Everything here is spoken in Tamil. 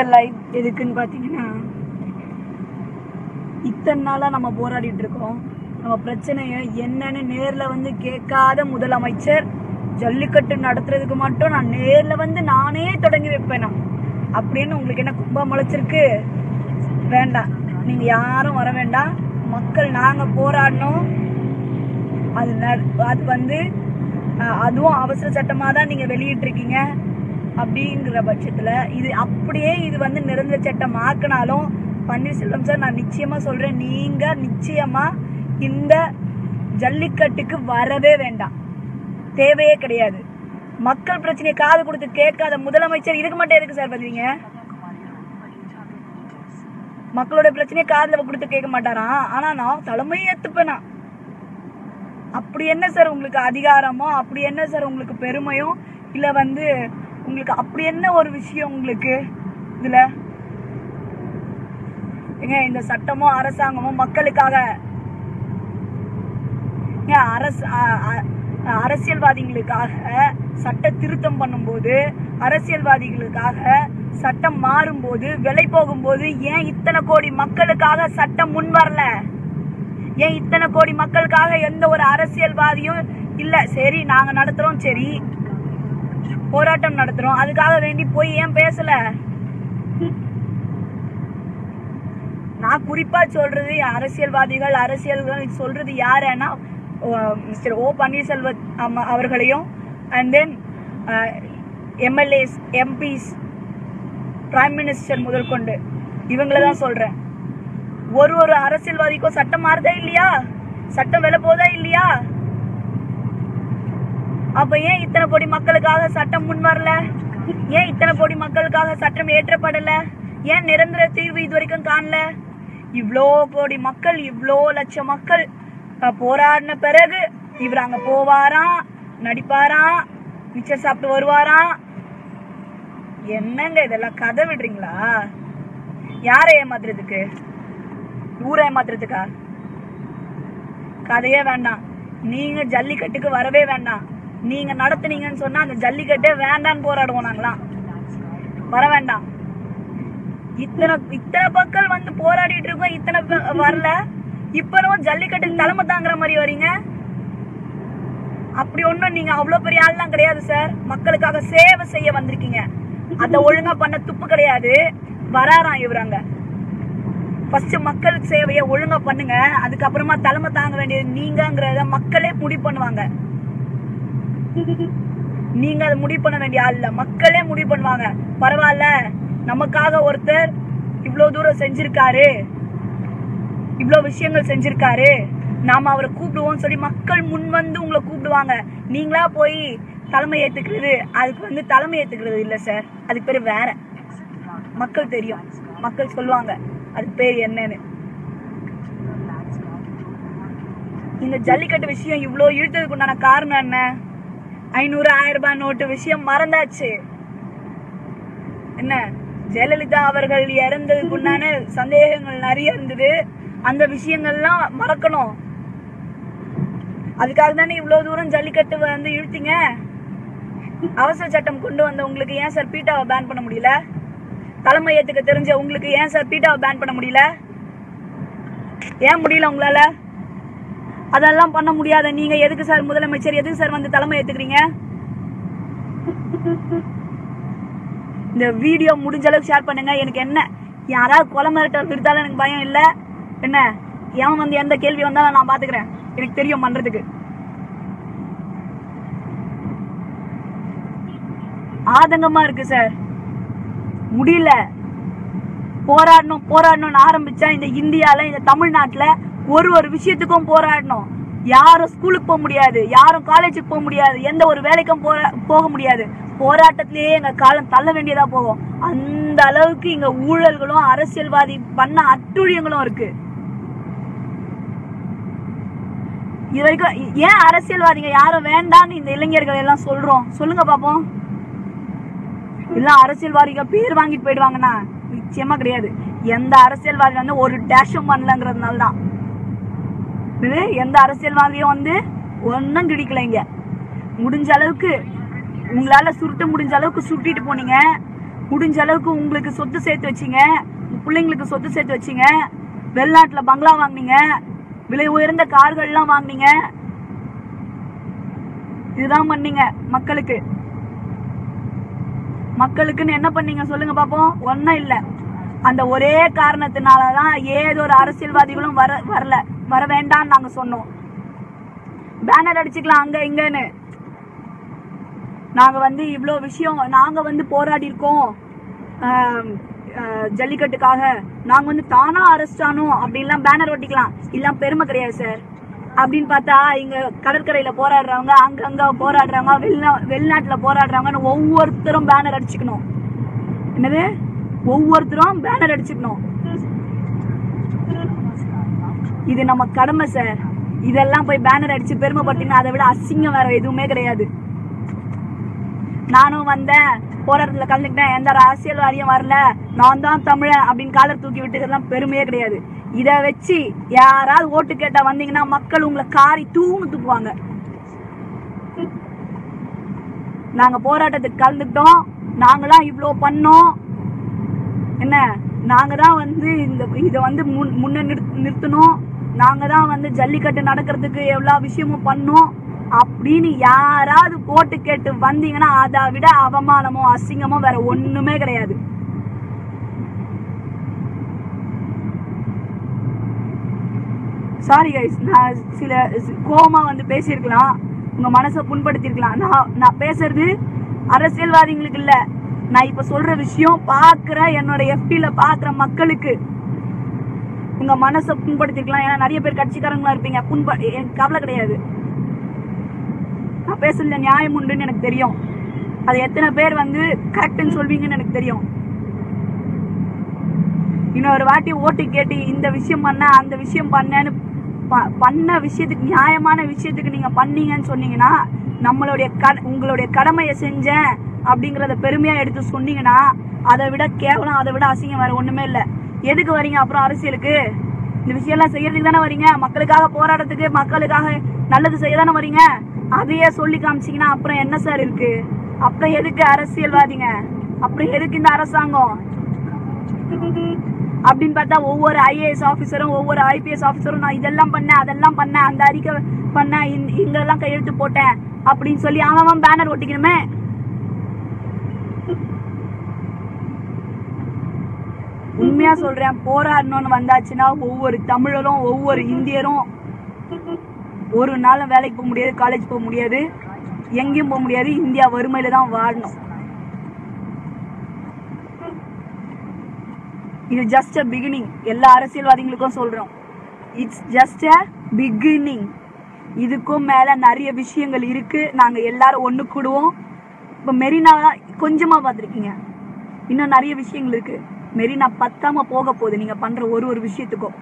இந்த லைவ் எதுக்குன்னு பார்த்தீங்கன்னா இத்தனை நாளாக நம்ம போராடிட்டு இருக்கோம். நம்ம பிரச்சனைய என்னன்னு நேரில் வந்து கேட்காத முதலமைச்சர் ஜல்லிக்கட்டு நடத்துறதுக்கு மட்டும் நான் நேரில் வந்து நானே தொடங்கி வைப்பேனா? அப்படின்னு உங்களுக்கு என்ன கும்பா முளைச்சிருக்கு? வேண்டாம். நீங்க யாரும் வர வேண்டாம். மக்கள் நாங்க போராடணும். அது அது வந்து அதுவும் அவசர சட்டமா தான் நீங்க வெளியிட்டிருக்கீங்க. அப்படிங்கிற பட்சத்துல இது அப்படியே இது வந்து நிரந்தர சட்டம் ஆக்கினாலும் பன்னீர்செல்வம் சார் நான் நிச்சயமா சொல்றேன் நீங்கள் நிச்சயமா இந்த ஜல்லிக்கட்டுக்கு வரவே வேண்டாம். தேவையே கிடையாது. மக்கள் பிரச்சனையை காது கொடுத்து கேட்காத முதலமைச்சர் இதுக்கு மட்டும் எதுக்கு சார் பார்த்தீங்க மக்களோட பிரச்சனையை காதில் கொடுத்து கேட்க மாட்டாராம் ஆனால் நான் தலைமையை ஏற்றுப்பேனா அப்படி என்ன சார் உங்களுக்கு அதிகாரமோ? அப்படி என்ன சார் உங்களுக்கு பெருமையும் இல்லை வந்து உங்களுக்கு அப்படி என்ன ஒரு விஷயம் உங்களுக்கு? இதுல? ஏங்க இந்த சட்டமும் அரசாங்கமும் மக்களுக்காக. அரசு அரசியல்வாதிகளுக்காக சட்ட திருத்தம் பண்ணும்போது அரசியல்வாதிகளுக்காக சட்டம் மாறும்போது விலை போகும்போது ஏன் இத்தனை கோடி மக்களுக்காக சட்டம் முன் வரல? ஏன் இத்தனை கோடி மக்களுக்காக எந்த ஒரு அரசியல்வாதியும் இல்ல? சரி நாங்க நடத்துறோம் சரி. போராட்டம் நடத்துறோம். அதுக்காக வேண்டி போய் ஏன் பேசல? நான் குறிப்பா சொல்றது அரசியல்வாதிகள் அரசியல்கள் சொல்றது யாருன்னா மிஸ்டர் ஓ பன்னீர்செல்வம் அம்மா அவர்களையும் and then MLAs MPs prime minister முதல் கொண்டு இவங்கள தான் சொல்றேன். ஒரு ஒரு அரசியல்வாதிக்கும் சட்டம் மாறுதா இல்லையா? சட்டம் வில போதா இல்லையா? அப்ப ஏன் இத்தனை கோடி மக்களுக்காக சட்டம் முன் வரல? ஏன் இத்தனை கோடி மக்களுக்காக சட்டம் ஏற்றப்படல? ஏன் நிரந்தர தீர்வு இது வரைக்கும் காணல? இவ்ளோ கோடி மக்கள் இவ்ளோ லட்சம் மக்கள் போராடின பிறகு இவர் அங்க போவாராம் நடிப்பாராம் மிச்சர் சாப்பிட்டு வருவாராம். என்னங்க இதெல்லாம் கதை விடுறீங்களா? யாரை ஏமாத்துறதுக்கு? ஊரை ஏமாத்துறதுக்கா? கதையே வேண்டாம். நீங்க ஜல்லிக்கட்டுக்கு வரவே வேண்டாம். நீங்க நடத்துனீங்கன்னு சொன்னா அந்த ஜல்லிக்கட்டே வேண்டான்னு போராடுவோம் நாங்களாம். வர வேண்டாம். இத்தனை இத்தனை மக்கள் வந்து போராடிட்டு இருக்கோம் இத்தனை வரல. இப்ப ஜல்லிக்கட்டு ஜல்லிக்கட்டுக்கு தலைமை தாங்குற மாதிரி வரீங்க. அப்படி ஒண்ணும் நீங்க அவ்வளவு பெரிய ஆள்லாம் கிடையாது சார் மக்களுக்காக சேவை செய்ய வந்திருக்கீங்க. அத ஒழுங்கா பண்ண துப்பு கிடையாது. வராராம் இவராங்க ஃபர்ஸ்ட் மக்களுக்கு சேவையை ஒழுங்கா பண்ணுங்க. அதுக்கப்புறமா தலைமை தாங்க வேண்டியது நீங்கங்கிறத மக்களே முடிவு பண்ணுவாங்க. நீங்க அதை முடிவு பண்ண வேண்டிய ஆள் இல்ல. மக்களே முடிவு பண்ணுவாங்க. பரவாயில்ல. நமக்காக ஒருத்தர் இவ்வளவு தூரம் செஞ்சிருக்காரு. இவ்வளவு விஷயங்கள் செஞ்சிருக்காரு. நாம அவரை கூப்பிடுவோம்னு சொல்லி மக்கள் முன் வந்து உங்களை கூப்பிடுவாங்க. நீங்களா போய் தலைமை ஏத்துக்கிறது. அதுக்கு வந்து தலைமை ஏத்துக்கிறது இல்ல சார். அதுக்கு பேரு வேற. மக்கள் தெரியும். மக்கள் சொல்லுவாங்க. அதுக்கு பேர் என்னன்னு. இந்த ஜல்லிக்கட்டு விஷயம் இவ்ளோ இழுத்ததுக்கு உண்டான காரணம் என்ன? ஐநூறு ஆயிரம் ரூபாய் நோட்டு விஷயம் மறந்தாச்சு. என்ன? ஜெயலலிதா அவர்கள் இறந்ததுக்கு உண்டான சந்தேகங்கள் நிறைய இருந்தது. அந்த விஷயங்கள்லாம் மறக்கணும். அதுக்காக தானே இவ்வளவு தூரம் ஜல்லிக்கட்டு வந்து இழுத்தீங்க? அவசர சட்டம் கொண்டு வந்த உங்களுக்கு ஏன் சார் பீட்டாவை பேன் பண்ண முடியல? தலைமை ஏத்துக்க தெரிஞ்ச உங்களுக்கு ஏன் சார் பீட்டாவை பேன் பண்ண முடியல? ஏன் முடியல உங்களால? அதெல்லாம் பண்ண முடியாத. நீங்க எதுக்கு சார் முதலமைச்சர்? எதுக்கு சார் வந்து தலைமை ஏத்துக்கிறீங்க? இந்த வீடியோ முடிஞ்ச அளவுக்கு ஷேர் பண்ணுங்க. எனக்கு என்ன? யாராவது கொலை மிரட்டல் விடுத்தாலும் எனக்கு பயம் இல்ல. என்ன? எவன் வந்து எந்த கேள்வி வந்தாலும் நான் பாத்துக்கிறேன். எனக்கு தெரியும் பண்றதுக்கு. ஆதங்கமா இருக்கு சார். முடியல. போராடணும் போராடணும்னு ஆரம்பிச்சா இந்த இந்தியால இந்த தமிழ்நாட்டுல ஒரு ஒரு விஷயத்துக்கும் போராடணும். யாரும் ஸ்கூலுக்கு போக முடியாது யாரும் காலேஜுக்கு போக முடியாது எந்த ஒரு வேலைக்கும் போற- போக முடியாது. போராட்டத்திலேயே எங்க காலம் தள்ள வேண்டியதா போகும். அந்த அளவுக்கு இங்க ஊழல்களும் அரசியல்வாதி பண்ண அட்டுழியங்களும் இருக்கு. இது வரைக்கும் ஏன் அரசியல்வாதிங்க யாரும் வேண்டாம்னு இந்த இளைஞர்கள் எல்லாம் சொல்றோம்? சொல்லுங்க பாப்போம். எல்லாம் அரசியல்வாதிகள் பேர் வாங்கிட்டு போயிடுவாங்கன்னா நிச்சயமா கிடையாது. எந்த அரசியல்வாதி வந்து ஒரு டேஷம் பண்ணலங்கிறதுனால தான் இது எந்த அரசியல்வாதியும் வந்து ஒன்றும் கிடைக்கல இங்க. முடிஞ்ச அளவுக்கு உங்களால சுருட்ட முடிஞ்ச அளவுக்கு சுட்டிட்டு போனீங்க. முடிஞ்ச அளவுக்கு உங்களுக்கு சொத்து சேர்த்து வச்சீங்க. பிள்ளைங்களுக்கு சொத்து சேர்த்து வச்சீங்க. வெளிநாட்டில் பங்களா வாங்குனீங்க. விலை உயர்ந்த கார்கள்லாம் வாங்குனீங்க. இதுதான் பண்ணீங்க மக்களுக்கு. மக்களுக்குன்னு என்ன பண்ணீங்க சொல்லுங்க பாப்போம். ஒன்னும் இல்லை. அந்த ஒரே காரணத்தினாலதான் ஏதோ ஒரு அரசியல்வாதிகளும் வர வரல. வர வேண்டாம்னு நாங்க சொன்னோம். பேனர் அடிச்சுக்கலாம் அங்க இங்கன்னு. நாங்க வந்து இவ்வளோ விஷயம் நாங்க வந்து போராடி இருக்கோம். ஜல்லிக்கட்டுக்காக. நாங்க வந்து தானா அரெஸ்ட் ஆனோம். அப்படின்லாம் பேனர் ஒட்டிக்கலாம். இல்ல பெருமை கிடையாது சார் அப்படின்னு பார்த்தா இங்க கடற்கரையில போராடுறவங்க அங்க அங்க போராடுறவங்க வெளிநா வெளிநாட்டுல போராடுறவங்கன்னு ஒவ்வொருத்தரும் பேனர் அடிச்சுக்கணும். என்னது? ஒவ்வொருத்தரும் பேனர் அடிச்சுக்கணும் இது நம்ம கடமை சார் இதெல்லாம் போய் பேனர் அடிச்சு பெருமைப்படுத்தினா அதை விட அசிங்கம் வேற எதுவுமே கிடையாது. நானும் வந்தேன். போராட்டத்துல கலந்துக்கிட்டேன். எந்த ஒரு அரசியல்வாதியும் வரல. நான் தான் தமிழன் அப்படின்னு காலர் தூக்கி விட்டுக்கிறதுலாம் பெருமையே கிடையாது. இதை வச்சு யாராவது ஓட்டு கேட்டா வந்தீங்கன்னா மக்கள் உங்களை காரி தூங்கு தூக்குவாங்க. நாங்க போராட்டத்துக்கு கலந்துக்கிட்டோம். நாங்களாம் இவ்வளோ பண்ணோம். என்ன நாங்க தான் வந்து இந்த இதை வந்து முன் முன்ன நிறுத்- நிறுத்தணும். நாங்க தான் வந்து ஜல்லிக்கட்டு நடக்கிறதுக்கு எவ்வளோ விஷயமும் பண்ணோம். அப்படின்னு யாராவது போட்டு கேட்டு வந்தீங்கன்னா அதை விட அவமானமோ அசிங்கமோ வேற ஒண்ணுமே கிடையாது. சாரி கைஸ் நான் சில கோவமா வந்து பேசியிருக்கலாம். உங்க மனசை புண்படுத்திருக்கலாம் நான் நான் பேசுறது அரசியல்வாதிகளுக்கு இல்லை. நான் இப்ப சொல்ற விஷயம் பாக்குற என்னோட எஃபில பாக்குற மக்களுக்கு. உங்க மனசை புண்படுத்திக்கலாம். ஏன்னா நிறைய பேர் கட்சிக்காரங்களா இருப்பீங்க. புண்ப எனக்கு கவலை கிடையாது. நான் பேசுறதுல நியாயம் உண்டுன்னு எனக்கு தெரியும். அது எத்தனை பேர் வந்து கரெக்ட்னு சொல்வீங்கன்னு எனக்கு தெரியும். இன்னொரு வாட்டி ஓட்டு கேட்டு இந்த விஷயம் பண்ண அந்த விஷயம் பண்ணேன்னு ப- பண்ண விஷயத்துக்கு நியாயமான விஷயத்துக்கு நீங்க பண்ணீங்கன்னு சொன்னீங்கன்னா நம்மளுடைய கட- உங்களுடைய கடமையை செஞ்சேன் அப்படிங்கிறத பெருமையா எடுத்து சொன்னீங்கன்னா அதை விட கேவலம் அதை விட அசிங்கம் வேற ஒண்ணுமே இல்ல. எதுக்கு வரீங்க அப்புறம் அரசியலுக்கு? இந்த விஷயம் எல்லாம் செய்யறதுக்கு தானே வரீங்க? மக்களுக்காக போராட்டத்துக்கு மக்களுக்காக நல்லது செய்ய தானே வரீங்க? அதையே சொல்லி காமிச்சீங்கன்னா அப்புறம் என்ன சார் இருக்கு? அப்புறம் எதுக்கு அரசியல்வாதிங்க? அப்புறம் எதுக்கு இந்த அரசாங்கம்? அப்படின்னு பார்த்தா ஒவ்வொரு ஐஏஎஸ் ஆஃபீஸரும் ஒவ்வொரு ஐபிஎஸ் ஆஃபீஸரும் நான் இதெல்லாம் பண்ணேன் அதெல்லாம் பண்ணேன் அந்த அறிக்கை பண்ணேன் இங்கெல்லாம் கையெழுத்து போட்டேன் அப்படின்னு சொல்லி ஆமாம் அவன் பேனர் ஒட்டிக்கணுமே? உண்மையா சொல்றேன் போராடணும்னு வந்தாச்சுன்னா ஒவ்வொரு தமிழரும் ஒவ்வொரு இந்தியரும் ஒரு நாளும் வேலைக்கு போக முடியாது காலேஜ் போக முடியாது எங்கேயும் போக முடியாது இந்தியா வறுமையில தான் வாழணும். இது ஜஸ்ட் அ பிகினிங் எல்லா அரசியல்வாதிகளுக்கும் சொல்றோம். இட்ஸ் ஜஸ்ட் அ பிகினிங் இதுக்கும் மேல நிறைய விஷயங்கள் இருக்கு. நாங்க எல்லாரும் ஒண்ணு கூடுவோம். இப்ப மெரினா கொஞ்சமா பார்த்துருக்கீங்க. இன்னும் நிறைய விஷயங்கள் இருக்கு. மெரினா பத்தாம போக போகுது. நீங்க பண்ற ஒரு ஒரு விஷயத்துக்கும்.